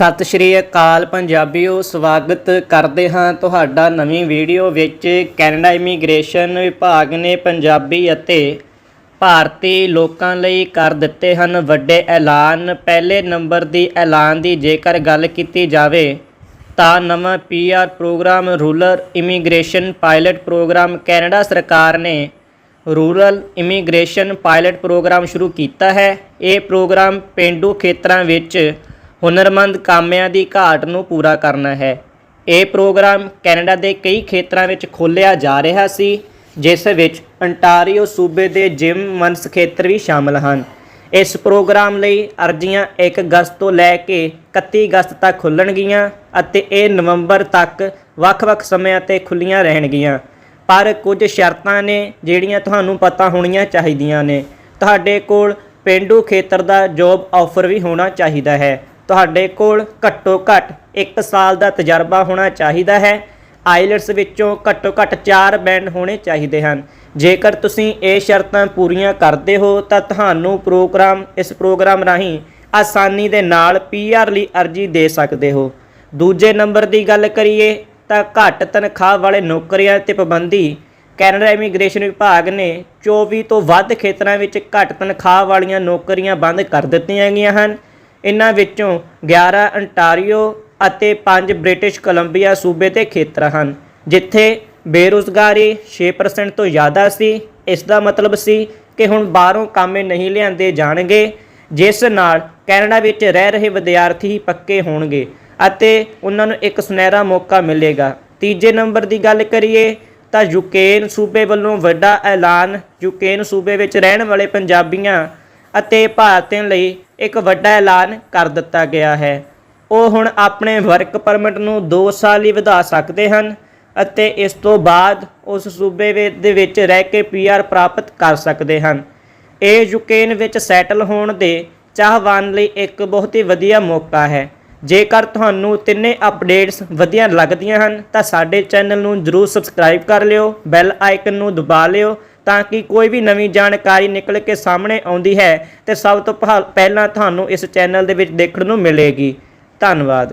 ਸਤਿ ਸ਼੍ਰੀ ਅਕਾਲ ਪੰਜਾਬੀਓ, ਸਵਾਗਤ ਕਰਦੇ ਹਾਂ ਤੁਹਾਡਾ ਨਵੀਂ ਵੀਡੀਓ ਵਿੱਚ। ਕੈਨੇਡਾ ਇਮੀਗ੍ਰੇਸ਼ਨ ਵਿਭਾਗ ਨੇ ਪੰਜਾਬੀ ਅਤੇ ਭਾਰਤੀ ਲੋਕਾਂ ਲਈ ਕਰ ਦਿੱਤੇ ਹਨ ਵੱਡੇ ਐਲਾਨ। ਪਹਿਲੇ ਨੰਬਰ ਦੀ ਐਲਾਨ ਦੀ ਜੇਕਰ ਗੱਲ ਕੀਤੀ ਜਾਵੇ ਤਾਂ ਨਵਾਂ PR programme rural immigration pilot programme Canada ਸਰਕਾਰ ਨੇ ਰੂਰਲ ਇਮੀਗ੍ਰੇਸ਼ਨ ਪਾਇਲਟ ਪ੍ਰੋਗਰਾਮ ਸ਼ੁਰੂ ਕੀਤਾ ਹੈ। ਇਹ ਪ੍ਰੋਗਰਾਮ ਪੇਂਡੂ ਖੇਤਰਾਂ ਵਿੱਚ ਹੁਨਰਮੰਦ ਕਾਮਿਆਂ ਦੀ ਘਾਟ ਨੂੰ ਪੂਰਾ ਕਰਨਾ ਹੈ। ਇਹ ਪ੍ਰੋਗਰਾਮ ਕੈਨੇਡਾ ਦੇ ਕਈ ਖੇਤਰਾਂ ਵਿੱਚ ਖੋਲ੍ਹਿਆ ਜਾ ਰਿਹਾ ਸੀ, ਜਿਸ ਵਿੱਚ ਅੰਟਾਰੀਓ ਸੂਬੇ ਦੇ ਜਿਮ ਮਨਸ ਖੇਤਰ ਵੀ ਸ਼ਾਮਲ ਹਨ। ਇਸ ਪ੍ਰੋਗਰਾਮ ਲਈ ਅਰਜ਼ੀਆਂ 1 ਅਗਸਤ ਤੋਂ ਲੈ ਕੇ 31 ਅਗਸਤ ਤੱਕ ਖੁੱਲਣਗੀਆਂ ਅਤੇ ਇਹ ਨਵੰਬਰ ਤੱਕ ਵੱਖ-ਵੱਖ ਸਮਿਆਂ ਤੇ ਖੁੱਲੀਆਂ ਰਹਿਣਗੀਆਂ। ਪਰ ਕੁਝ ਸ਼ਰਤਾਂ ਨੇ ਜਿਹੜੀਆਂ ਤੁਹਾਨੂੰ ਪਤਾ ਹੋਣੀਆਂ ਚਾਹੀਦੀਆਂ ਨੇ। ਤੁਹਾਡੇ ਕੋਲ ਪਿੰਡੂ ਖੇਤਰ ਦਾ ਜੌਬ ਆਫਰ ਵੀ ਹੋਣਾ ਚਾਹੀਦਾ ਹੈ। ਤੁਹਾਡੇ ਕੋਲ ਘੱਟੋ ਘੱਟ 1 ਸਾਲ ਦਾ ਤਜਰਬਾ ਹੋਣਾ ਚਾਹੀਦਾ ਹੈ। ਆਈਲਟਸ ਵਿੱਚੋਂ ਘੱਟੋ ਘੱਟ 4 ਬੈਂਡ ਹੋਣੇ ਚਾਹੀਦੇ ਹਨ। ਜੇਕਰ ਤੁਸੀਂ ਇਹ ਸ਼ਰਤਾਂ ਪੂਰੀਆਂ ਕਰਦੇ ਹੋ, ਤਾਂ ਤੁਹਾਨੂੰ ਪ੍ਰੋਗਰਾਮ, ਇਸ ਪ੍ਰੋਗਰਾਮ ਰਾਹੀਂ ਆਸਾਨੀ ਦੇ ਨਾਲ ਪੀਆਰ ਲਈ ਅਰਜ਼ੀ ਦੇ ਸਕਦੇ ਹੋ। ਦੂਜੇ ਨੰਬਰ ਦੀ ਗੱਲ ਕਰੀਏ, ਤਾਂ ਘੱਟ ਤਨਖਾਹ ਵਾਲੇ ਨੌਕਰੀਆਂ ਤੇ ਪਾਬੰਦੀ ਕੈਨੇਡਾ ਇਮੀਗ੍ਰੇਸ਼ਨ ਵਿਭਾਗ ਨੇ 24 ਤੋਂ ਵੱਧ ਖੇਤਰਾਂ ਵਿੱਚ ਘੱਟ ਤਨਖਾਹ ਵਾਲੀਆਂ ਨੌਕਰੀਆਂ ਬੰਦ ਕਰ ਦਿੱਤੀਆਂ ਗਈਆਂ ਹਨ। ਇਹਨਾਂ ਵਿੱਚੋਂ 11 ਅੰਟਾਰੀਓ ਅਤੇ 5 ਬ੍ਰਿਟਿਸ਼ ਕੋਲੰਬੀਆ ਸੂਬੇ ਦੇ ਖੇਤਰ ਹਨ, ਜਿੱਥੇ ਬੇਰੁਜ਼ਗਾਰੀ 6% ਤੋਂ ਜ਼ਿਆਦਾ ਸੀ। ਇਸ ਦਾ ਮਤਲਬ ਸੀ ਕਿ ਹੁਣ ਬਾਹਰੋਂ ਕਾਮੇ ਨਹੀਂ ਲਿਆਂਦੇ ਜਾਣਗੇ, ਜਿਸ ਨਾਲ ਕੈਨੇਡਾ ਵਿੱਚ ਰਹਿ ਰਹੇ ਵਿਦਿਆਰਥੀ ਪੱਕੇ ਹੋਣਗੇ ਅਤੇ ਉਹਨਾਂ ਨੂੰ ਇੱਕ ਸੁਨਹਿਰਾ ਮੌਕਾ ਮਿਲੇਗਾ। ਤੀਜੇ ਨੰਬਰ ਦੀ ਗੱਲ ਕਰੀਏ ਤਾਂ ਯੂਕੇਨ ਸੂਬੇ ਵੱਲੋਂ ਵੱਡਾ ਐਲਾਨ ਯੂਕੇਨ ਸੂਬੇ ਵਿੱਚ ਰਹਿਣ ਵਾਲੇ ਪੰਜਾਬੀਆਂ ਅਤੇ ਭਾਰਤੀਆਂ ਲਈ ਇੱਕ ਵੱਡਾ ਐਲਾਨ ਕਰ ਦਿੱਤਾ ਗਿਆ ਹੈ। ਉਹ ਹੁਣ ਆਪਣੇ ਵਰਕ ਪਰਮਿਟ ਨੂੰ 2 ਸਾਲ ਲਈ ਵਧਾ ਸਕਦੇ ਹਨ ਅਤੇ ਇਸ ਤੋਂ ਬਾਅਦ ਉਸ ਸੂਬੇ ਵਿੱਚ ਦੇ ਵਿੱਚ ਰਹਿ ਕੇ ਪੀਆਰ ਪ੍ਰਾਪਤ ਕਰ ਸਕਦੇ ਹਨ। ਇਹ ਯੂਕੇਨ ਵਿੱਚ ਸੈਟਲ ਹੋਣ ਦੇ ਚਾਹਵਾਨ ਲਈ ਇੱਕ ਬਹੁਤ ਹੀ ਵਧੀਆ ਮੌਕਾ ਹੈ। ਜੇਕਰ ਤੁਹਾਨੂੰ ਤਿੰਨੇ ਅਪਡੇਟਸ ਵਧੀਆ ਲੱਗਦੀਆਂ ਹਨ, ਤਾਂ ਸਾਡੇ ਚੈਨਲ ਨੂੰ ਜਰੂਰ ਸਬਸਕ੍ਰਾਈਬ ਕਰ ਲਿਓ, ਬੈਲ ਆਈਕਨ ਨੂੰ ਦਬਾ ਲਿਓ, ਤਾਂ ਕਿ ਕੋਈ ਵੀ ਨਵੀਂ ਜਾਣਕਾਰੀ ਨਿਕਲ ਕੇ ਸਾਹਮਣੇ ਆਉਂਦੀ ਹੈ, ਤੇ ਸਭ ਤੋਂ ਪਹਿਲਾਂ ਤੁਹਾਨੂੰ ਇਸ ਚੈਨਲ ਦੇ ਵਿੱਚ ਦੇਖਣ ਨੂੰ ਮਿਲੇਗੀ। ਧੰਨਵਾਦ।